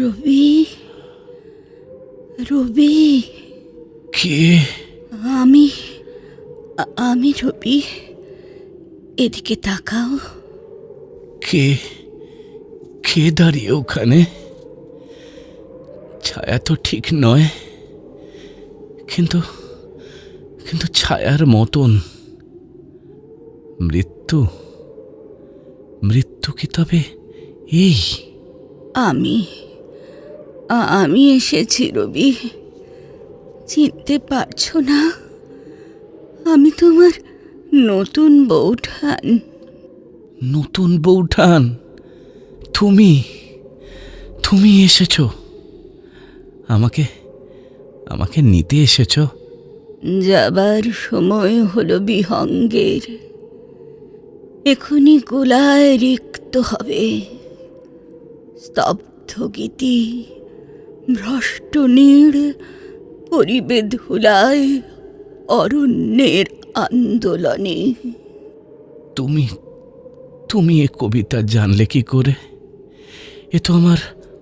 রবি রবি। কে? আমি আমি রবি এদিকে তাকাও। কে কে দাঁড়িয়ে ওখানে? ছায়া তো ঠিক নয় কিন্তু কিন্তু ছায়ার মতন। মৃত্যু মৃত্যু কি তবে এই? আমি আমি এসেছি রবি। চিনতে পারছ না? আমি তোমার নতুন বৌঠান। নতুন বৌঠান? তুমি? তুমি এসেছ? আমাকে আমাকে নিতে এসেছ? যাবার সময় হলো বিহঙ্গের। এখনই গোলায় রিক্ত হবে। স্তব্ধ গীতি। ভ্রষ্ট নীড় পরিবে ধুলায় অরণ্যের আন্দোলনে। তুমি তুমি এ কবিতা জানলে কি করে? এ তো আমার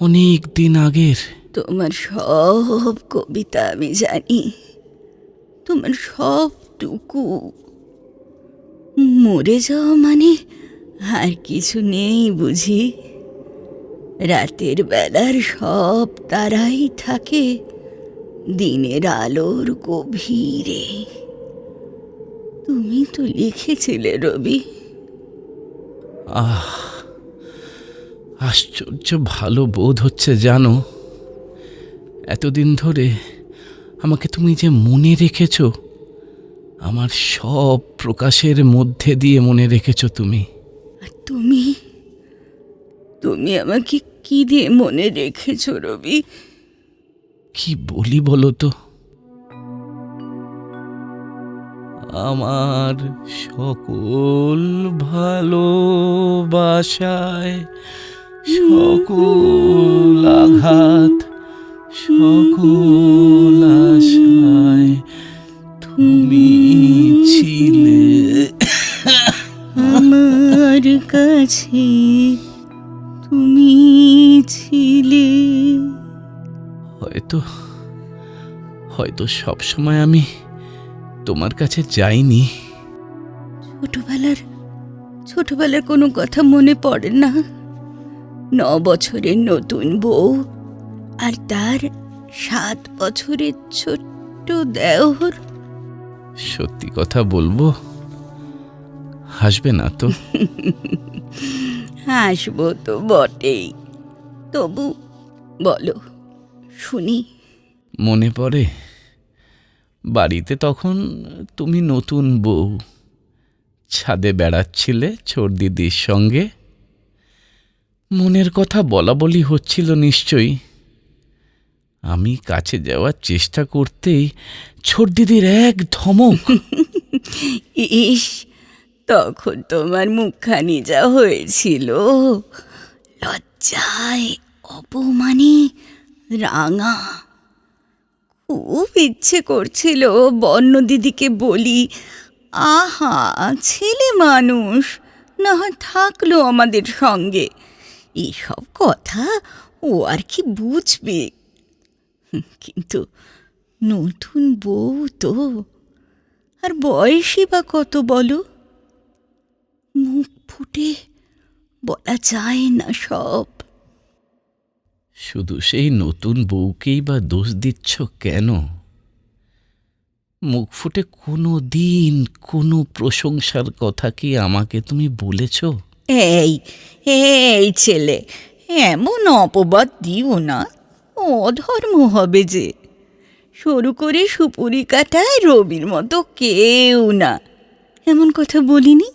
অনেক দিন আগের। তোমার সব কবিতা আমি জানি। তোমার সবটুকু। মরে যাওয়া মানে আর কিছু নেই বুঝি? রাতের বেলার সব তারাই থাকে দিনের আলোর গভীরে। তুমি তো লিখেছিলে রবি। আহ আশ্চর্য ভালো বোধ হচ্ছে জানো। এতদিন ধরে আমাকে তুমি যে মনে রেখেছো আমার সব প্রকাশের মধ্যে দিয়ে মনে রেখেছো তুমি। তুমি? তুমি আমাকে কি দিয়ে মনে রেখেছ রবি? কি বলি বলো তো? আমার সকল ভালোবাসায় সকল আঘাত সকল আশায় তুমি ছিলে। আমার কাছে তুমি ছিলে। হয়তো হয়তো সবসময় আমি তোমার কাছে যাইনি। ছোটবেলার ছোটবেলার কোনো কথা মনে পড়ে না। ন বছরের নতুন বউ আর তার সাত বছরের ছোট্ট দেওর। সত্যি কথা বলব? হাসবে না তো? হাসবো তো বটেই। তবু বলো শুনি। মনে পড়ে বাড়িতে তখন তুমি নতুন বউ। ছাদে বেড়াচ্ছিলে ছোট দিদির সঙ্গে। মনের কথা বলা বলি হচ্ছিল নিশ্চয়ই। আমি কাছে যাওয়ার চেষ্টা করতেই ছোট দিদির এক ধমক। ইস তখন তোমার মুখখানি যা হয়েছিল। লজ্জায়, অপমানে, রাঙা। খুব ইচ্ছে করছিল বন্য দিদিকে বলি, আহা, ছেলে মানুষ, না হয় থাকল আমাদের সঙ্গে। এইসব কথা ও আর কি বুঝবে? কিন্তু নতুন বউ তো। আর বয়সই বা কত বলো? ফুটে বলা যায় না সব। শুধু সেই নতুন বউকেই বা দোষ দিচ্ছ কেন? মুখ ফুটে কোনো দিন কোনো প্রশংসার কথা কি আমাকে তুমি বলেছ? এই এই ছেলে এমন অপবাদ দিও না অধর্ম হবে যে। সরু করে সুপুরি কাটায় রবির মতো কেউ না। এমন কথা বলিনি?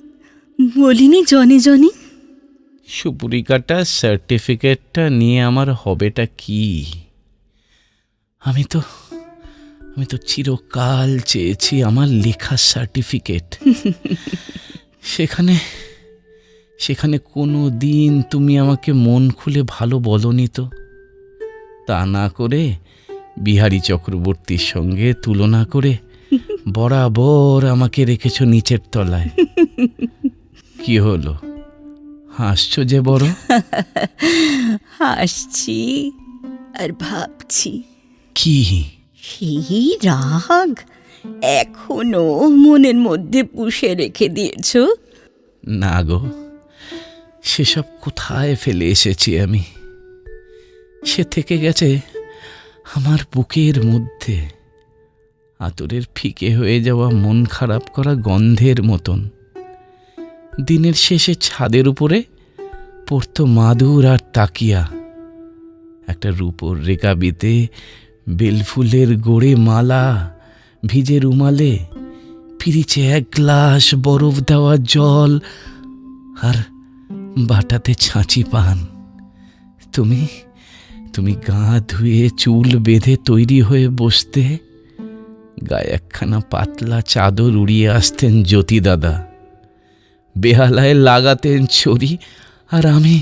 বলিনি জনে জনে। সুপুরিকাটা সার্টিফিকেটটা নিয়ে আমার হবেটা কি? আমি তো আমি তো চিরকাল চেয়েছি আমার লেখার সার্টিফিকেট সেখানে সেখানে কোনো দিন তুমি আমাকে মন খুলে ভালো বলনি তো? তা না করে বিহারী চক্রবর্তীর সঙ্গে তুলনা করে বরাবর আমাকে রেখেছ নিচের তলায়। কি হলো? হাসছো যে বড়? হাসছি আর ভাবছি। কি? সেই রাগ? এখনও মনের মধ্যে পুষে রেখে দিয়েছ? না গো সেসব কোথায় ফেলে এসেছি আমি? সে থেকে গেছে আমার বুকের মধ্যে। আতরের ফিকে হয়ে যাওয়া মন খারাপ করা গন্ধের মতন। দিনের শেষে ছাদের উপরে পড়তো মাদুর আর তাকিয়া। একটা রূপোর রেকাবিতে বেলফুলের গোড়ে মালা ভিজে রুমালে ফিরিছে এক গ্লাস বরফ দেওয়া জল আর বাটাতে ছাঁচি পান। তুমি তুমি গা ধুয়ে চুল বেঁধে তৈরি হয়ে বসতে গায়ে একখানা পাতলা চাদর উড়িয়ে আসতেন জ্যোতি দাদা। বেহালায় লাগাতেন ছড়ি আর আমি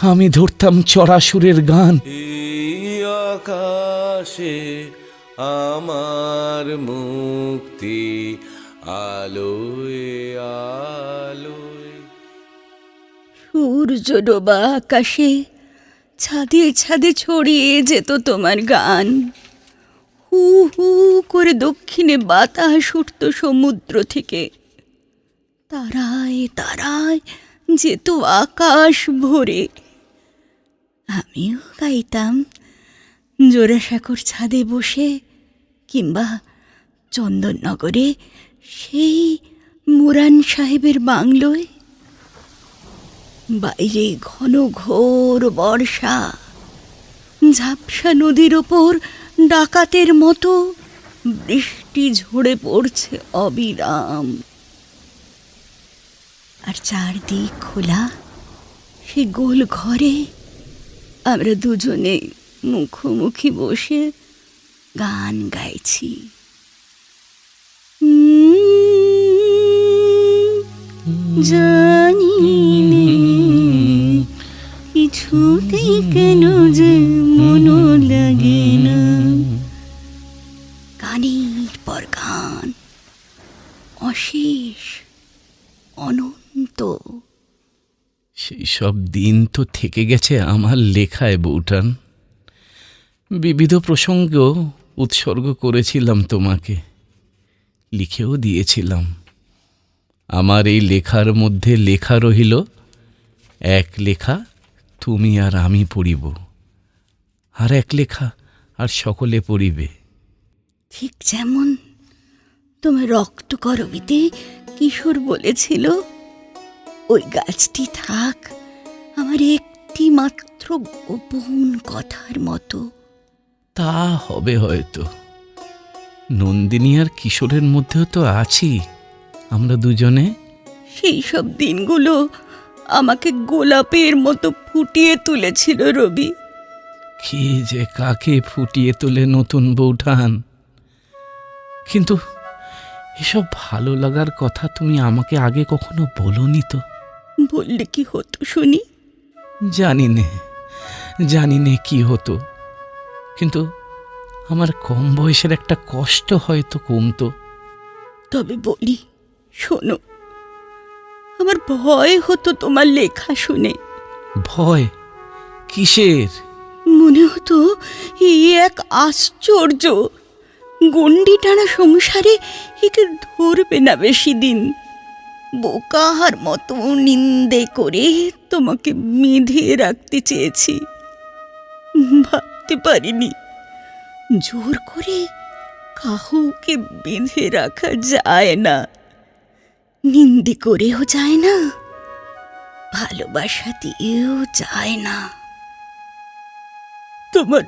আমি ধরতাম চড়াসুরের গান। আকাশে আমার মুক্তি আলোয় আলোয়। সূর্য ডোবা আকাশে ছাদে ছাদে ছড়িয়ে যেত তোমার গান। হু হু করে দক্ষিণে বাতাস উঠত সমুদ্র থেকে। তারায় তারায় যেত আকাশ ভরে। আমিও গাইতাম, জোড়াসাঁকোর ছাদে বসে কিংবা চন্দননগরে সেই মুরান সাহেবের বাংলোয়। বাইরে ঘন ঘোর বর্ষা, ঝাপসা নদীর ওপর ডাকাতের মতো বৃষ্টি ঝরে পড়ছে অবিরাম। আর চারদিক খোলা, সে গোল ঘরে আমরা দুজনে মুখোমুখি বসে গান গাইছি। জানি নে কিছুতে কেন যে মনো লাগে সব দিন তো থেকে গেছে আমার লেখায় বউটান। বিবিধ প্রসঙ্গ উৎসর্গ করেছিলাম তোমাকে, লিখেও দিয়েছিলাম। আমার এই লেখার মধ্যে লেখা রহিল, এক লেখা তুমি আর আমি পড়িব, আর এক লেখা আর সকলে পড়িবে। ঠিক যেমন তোমার রক্ত করবিতে কিশোর বলেছিল, ওই গাছটি থাক। আমার একটি মাত্র গোপন কথার মতো। তা হবে হয়তো। নন্দিনী আর কিশোরের মধ্যেও তো আছি। আমরা দুজনে? সেই সব দিনগুলো আমাকে গোলাপের মতো ফুটিয়ে তুলেছিল রবি। কে যে কাকে ফুটিয়ে তোলে নতুন বৌঠান। কিন্তু এসব ভালো লাগার কথা তুমি আমাকে আগে কখনো বলনি তো। বললে কি হতো শুনি? জানি নে জানি নে কি হতো। কিন্তু আমার কম বয়সের একটা কষ্ট হয়তো কমতো। তবে বলি শোনো আমার ভয় হতো তোমার লেখা শুনে। ভয়? কিসের? মনে হতো এই এক আশ্চর্য গন্ডি টানা সংসারে একে ধরবে না বেশি দিন। বোকাহার মতো নিন্দে করে তোমাকে মিধিয়ে রাখতে চেয়েছি। ভাবতে পারিনি। জোর করে কাহুকে বেঁধে রাখা যায় না। নিন্দে করেও যায় না। ভালোবাসা দিয়েও যায় না। তোমার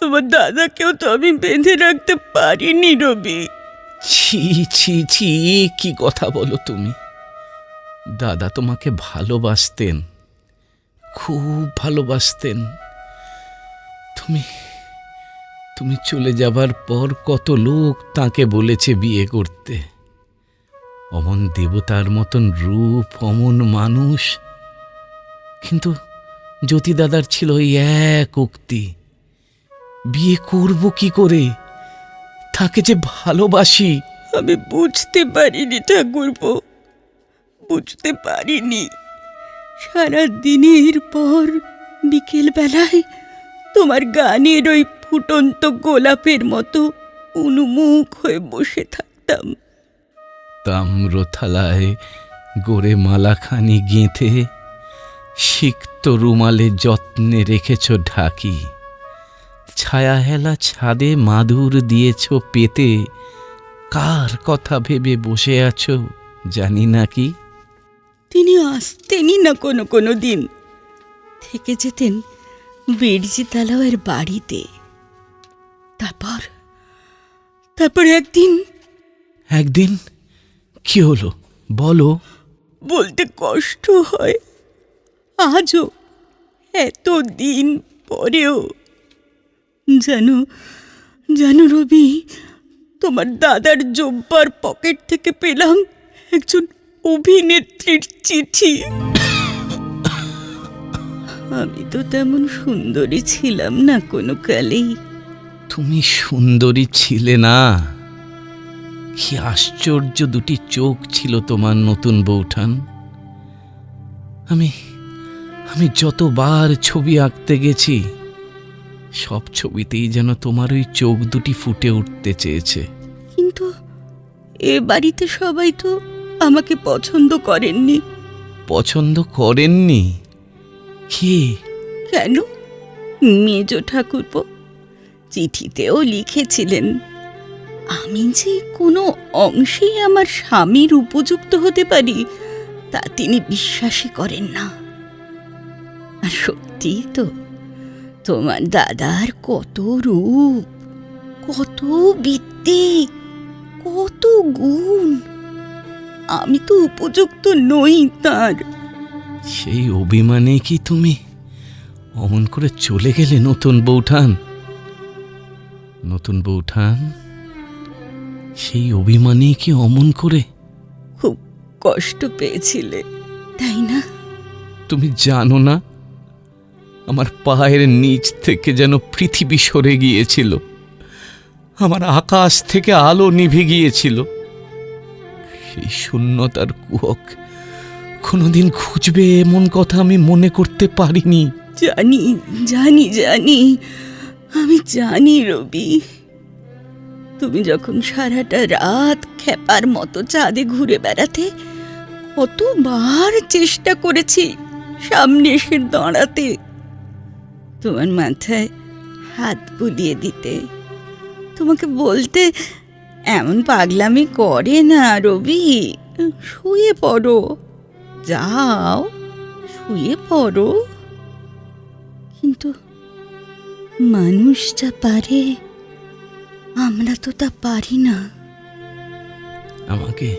তোমার দাদাকেও তো আমি বেঁধে রাখতে পারিনি রবি। ছি ছি ছি, কি কথা বলো তুমি? দাদা তোমাকে ভালোবাসতেন, খুব ভালোবাসতেন। তুমি তুমি চলে যাবার পর কত লোক তাকে বলেছে বিয়ে করতে। অমন দেবতার মতন রূপ, অমন মানুষ। কিন্তু জ্যোতি দাদার ছিল ওই এক উক্তি, বিয়ে করব কি করে? তাকে যে ভালোবাসি, আমি বুঝতে পারিনি ঠাকুরপো। বুঝতে পারিনি। সারা দিনের পর বিকেল বেলায় তোমার গানের ওই ফুটন্ত গোলাপের মতো উন্মুখ হয়ে বসে থাকতাম। তাম্র থালায় গোড়ে মালাখানি গেঁথে, সিক্ত রুমালে যত্নে রেখেছ ঢাকি। ছায়া হেলা ছাদে মাদুর দিয়েছ পেতে। কার কথা ভেবে বসে আছো জানি না কি? তিনি আসতেনই না কোনো কোনো দিন। থেকে যেতেন বিরজি তালাওয়ের বাড়িতে। তারপর তারপর একদিন একদিন? কি হলো? বলো। বলতে কষ্ট হয়। আজও এত দিন পরেও জানো জানো রবি, তোমার দাদার জব্বার পকেট থেকে পেলাম একজন অভিনেত্রীর চিঠি। আমি তো তেমন সুন্দরী ছিলাম না কোনো কালেই। তুমি সুন্দরী ছিলে না। কি আশ্চর্য দুটি চোখ ছিল তোমার নতুন বৌঠান। আমি আমি যতবার ছবি আঁকতে গেছি সব ছবিতেই যেন তোমার ওই চোখ দুটি ফুটে উঠতে চেয়েছে। কিন্তু এ বাড়িতে সবাই তো আমাকে পছন্দ করেননি। পছন্দ করেননি? কে? কেন? মেজ ঠাকুরপো চিঠিতেও লিখেছিলেন আমি যে কোনো অংশেই আমার স্বামীর উপযুক্ত হতে পারি তা তিনি বিশ্বাসই করেন না। আর সত্যি তো তোমার দাদার কত রূপ কত বিদ্যে কত গুণ। আমি তো উপযুক্ত নই তার। সেই অভিমানে কি তুমি অমন করে চলে গেলে নতুন বৌঠান? নতুন বৌঠান? সেই অভিমানে কি অমন করে? খুব কষ্ট পেয়েছিলে তাই না? তুমি জানো না আমার পায়ের নিচ থেকে যেন পৃথিবী সরে গিয়েছিল। আমার আকাশ থেকে আলো নিভে গিয়েছিল। সেই শূন্যতার কুহক কোনোদিন খুঁজবে এমন কথা আমি মনে করতে পারিনি। জানি জানি জানি, আমি জানি রবি। তুমি যখন সারাটা রাত খেপার মতো চাঁদে ঘুরে বেড়াতে কতবার চেষ্টা করেছি সামনে এসে দাঁড়াতে। তোমার মাথায় হাত বুলিয়ে দিতে। তোমাকে বলতে এমন পাগলামি করে না রবি। শুয়ে পড়ো। যাও শুয়ে পড়ো। কিন্তু মানুষ যা পারে আমরা তো তা পারি না। আমাকে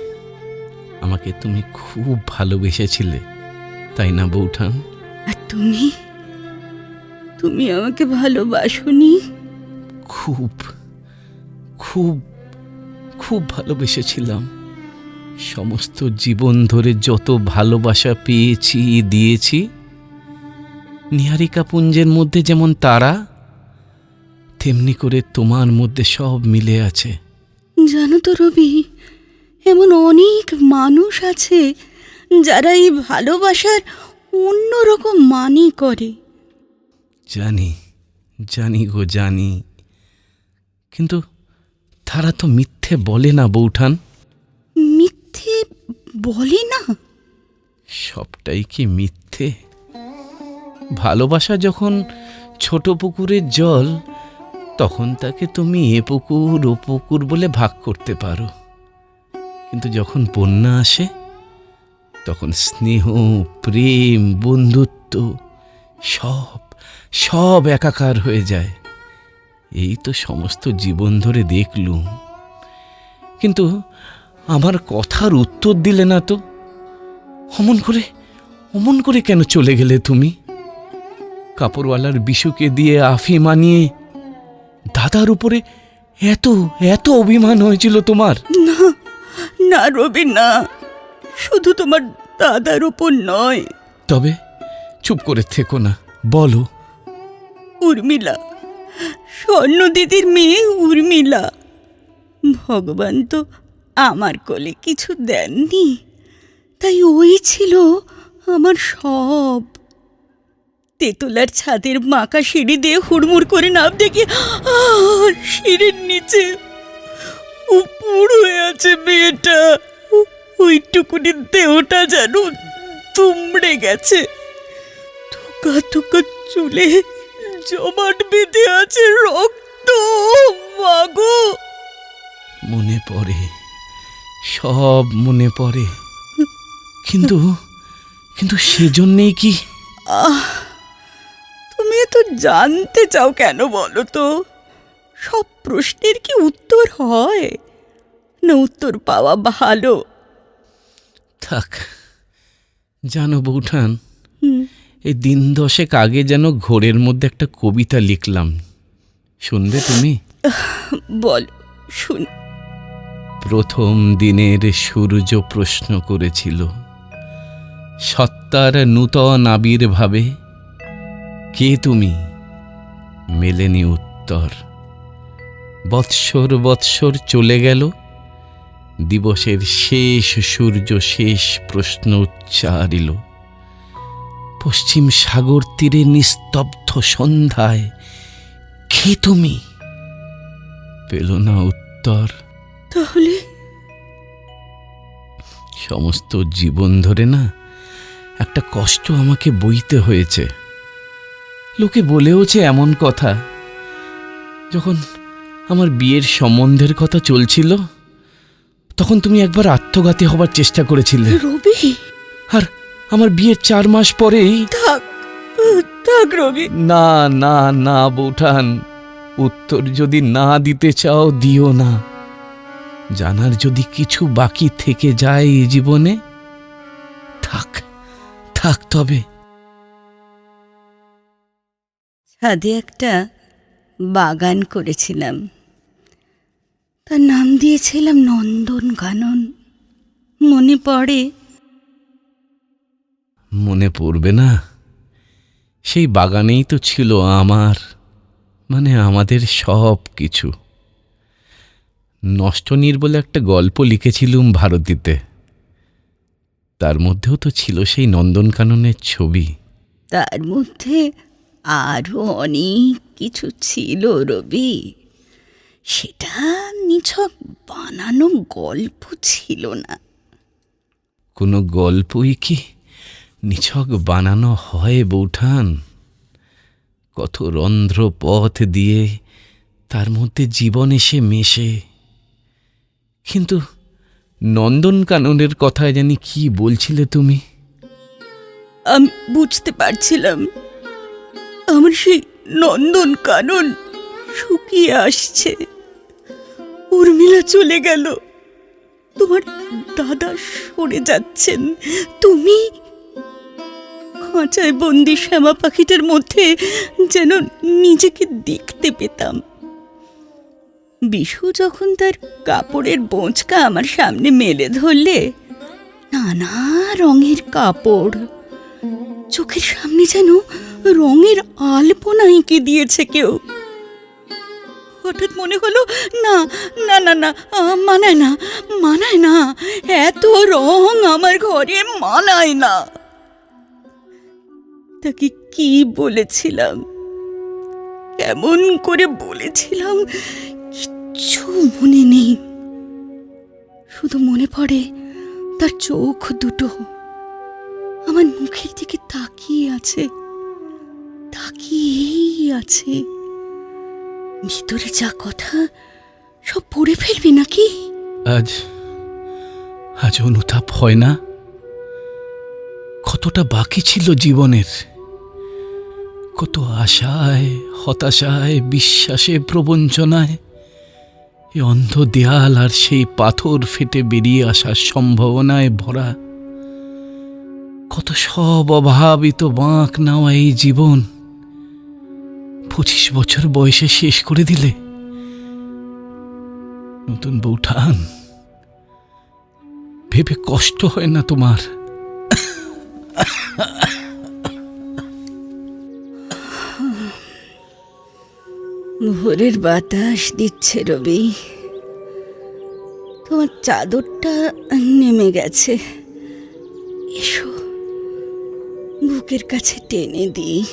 আমাকে তুমি খুব ভালোবেসেছিলে তাই না বৌঠান? আর তুমি? তুমি আমাকে ভালোবাসনি। খুব খুব খুব ভালোবেসেছিলাম। সমস্ত জীবন ধরে যত ভালোবাসা পেয়েছি দিয়েছি নিহারিকা পুঞ্জের মধ্যে যেমন তারা তেমনি করে তোমার মধ্যে সব মিলে আছে। জানো তো রবি এমন অনেক মানুষ আছে যারা এই ভালোবাসার অন্যরকম মানি করে। জানি জানি গো জানি। কিন্তু তারা তো মিথ্যে বলে না বৌঠান। মিথ্যে বলে না? সবটাই কি মিথ্যে? ভালোবাসা যখন ছোট পুকুরের জল তখন তাকে তুমি এ পুকুর ও পুকুর বলে ভাগ করতে পারো। কিন্তু যখন বন্যা আসে তখন স্নেহ প্রেম বন্ধুত্ব সব সব একাকার হয়ে যায়। এই তো সমস্ত জীবন ধরে দেখলুম। কিন্তু আমার কথার উত্তর দিলে না তো? অমন করে অমন করে কেন চলে গেলে তুমি? কাপড়ওয়ালার বিশুকে দিয়ে আফি মানিয়ে দাদার উপরে এত এত অভিমান হয়েছিল তোমার? না না রবি না। শুধু তোমার দাদার উপর নয়। তবে চুপ করে থেকো না। বলো। উর্মিলা স্বর্ণ দিদির মেয়ে উর্মিলা। ভগবান তো আমার কোলে কিছু দেননি, তাই ওই ছিল আমার সব। তেতুলার ছাদের মাকা সিঁড়ি দিয়ে হুড়মুড় করে নাম দেখি সিঁড়ির নিচে উপর হয়ে আছে মেয়েটা। ওইটুকুনি দেহটা যেন তুমড়ে গেছে। থোকা চুলে জমাট বেঁধে আছে রক্ত মাগো। মনে পড়ে সব মনে পড়ে। কিন্তু কিন্তু সেজন্যেই কি? তুমি তো জানতে চাও কেন বলো তো? সব প্রশ্নের কি উত্তর হয়? না উত্তর পাওয়া ভালো। থাক জানো বৌঠান এই দিন দশেক আগে যেন ঘোরের মধ্যে একটা কবিতা লিখলাম। শুনবে তুমি? বল শুন। প্রথম দিনের সূর্য প্রশ্ন করেছিল সত্তার নূতন আবির্ভাবে কে তুমি? মেলেনি উত্তর বৎসর বৎসর চলে গেল দিবসের শেষ সূর্য শেষ প্রশ্ন উচ্চারিল। পশ্চিম সাগর তীরে নিস্তব্ধ সন্ধ্যায়। কে তুমি? পেল না উত্তর। তাহলে? সমস্ত জীবন ধরে না একটা কষ্ট আমাকে বইতে হয়েছে। লোকে বলেওছে এমন কথা। যখন আমার বিয়ের সম্বন্ধের কথা চলছিল তখন তুমি একবার আত্মঘাতী হবার চেষ্টা করেছিলে। রবি? আমার বিয়ের চার মাস পরেই থাক থাক রবি। না না না বৌঠান। উত্তর যদি না দিতে চাও দিও না। জানার যদি কিছু বাকি থেকে যায় এই জীবনে থাক থাক তবে। ছাদে একটা বাগান করেছিলাম। তার নাম দিয়েছিলাম নন্দন কানন মনে পড়ে মনে পড়বে না? সেই বাগানেই তো ছিল আমার মানে আমাদের সব কিছু। নষ্টনীর বলে একটা গল্প লিখেছিলুম ভারতীতে। তার মধ্যেও তো ছিল সেই নন্দনকাননের ছবি। তার মধ্যে আরও অনেক কিছু ছিল রবি। সেটা নিছক বানানো গল্প ছিল না। কোনো গল্পই কি নিছক বানানো হয় বৌঠান। কত রন্ধ্র পথ দিয়ে তার মধ্যে জীবন এসে মেশে। কিন্তু নন্দনকাননের কথায় জানি কি বলছিলে তুমি? আমি বুঝতে পারছিলাম। আমার সেই নন্দন কানন শুকিয়ে আসছে। উর্মিলা চলে গেল। তোমার দাদা সরে যাচ্ছেন। তুমি খাঁচায় বন্দি শ্যামা পাখিটার মধ্যে যেন নিজেকে দেখতে পেতাম। বিশু যখন তার কাপড়ের বোঁচকা আমার সামনে মেলে ধরলে, নানা রঙের কাপড়, চোখের সামনে যেন রঙের আলপনা এঁকে দিয়েছে কেউ। হঠাৎ মনে হলো, না না না না মানায় না মানায় না, এত রং আমার ঘরে মানায় না। তাকে কি বলেছিলাম? কেমন করে বলেছিলাম কিচ্ছু মনে নেই। শুধু মনে পড়ে তার চোখ দুটো। আমার মুখের দিকে তাকিয়ে আছে, তাকিয়েই আছে। ভিতরে যা কথা, সব পড়ে ফেলবি নাকি? আজ আজ অনুতাপ হয় না? কতটা বাকি ছিল জীবনের? কত আশায়, হতাশায়, বিশ্বাসে, প্রবঞ্চনায়। এ অন্ধ দেয়াল আর সেই পাথর ফেটে বেরিয়ে আসার সম্ভাবনায় ভরা। কত সব অভাবিত বাঁক নেওয়া এই জীবন। পঁচিশ বছর বয়সে শেষ করে দিলে। নতুন বউঠান ভেবে কষ্ট হয় না তোমার। ভোরের বাতাস দিচ্ছে রবি। তোমার চাদরটা নেমে গেছে। এসো বুকের কাছে টেনে দিই।